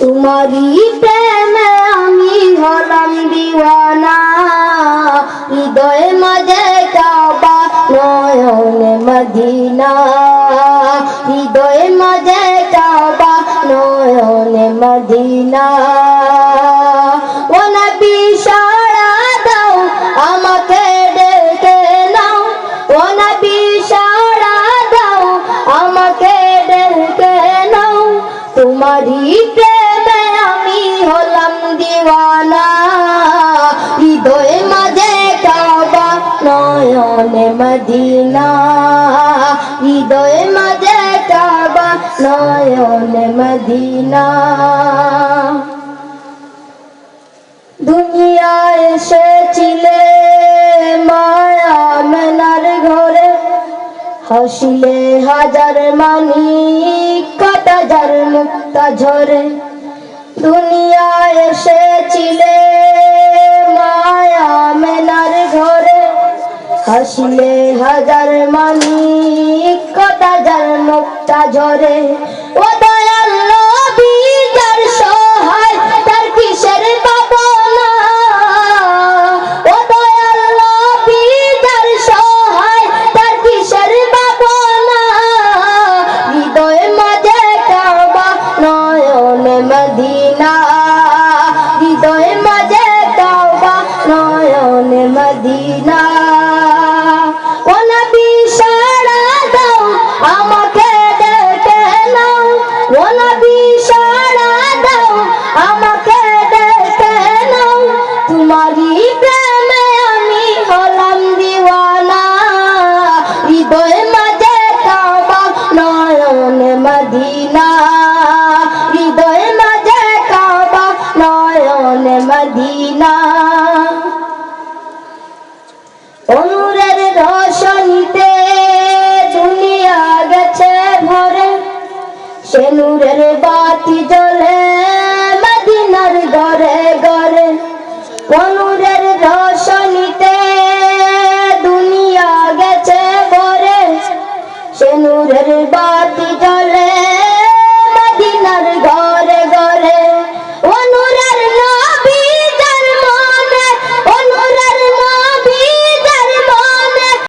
তোমারই প্রেমে আমি হলাম দিওয়ানা। হৃদয়ে মাঝে কাবা, নয়নে মদিনা। হৃদয়ে মাঝে কাবা, নয়নে মদিনা। ও হৃদয়ে মাঝে কাবা, নয়নে মদিনা। হৃদয়ে মাঝে কাবা, নয়নে মদিনা। দুনিয়ায় এসেছিলে মায়া মেলার ঘরে, হাসিলে হাজার মানি কাটা যার মুক্তা ঝরে। দুনিয়ায় এসেছিলে হাসিলে হাজার মানি কাটা যার মুক্তা ঝরে। ও দয়াল নবী সহায়, তার কিসের পাবনা ও দয়াল নবী সহায়, তার কিসের পাবনা হৃদয় মাঝে কাবা মদিনা। হৃদয় আমাকে ডেকে নাও। তোমারই ইমানের বাতি জ্বলে, মদিনার ঘরে ঘরে। অনুরের রোশনিতে দুনিয়া গেছে ঘরে সে নূরের বাতি জ্বলে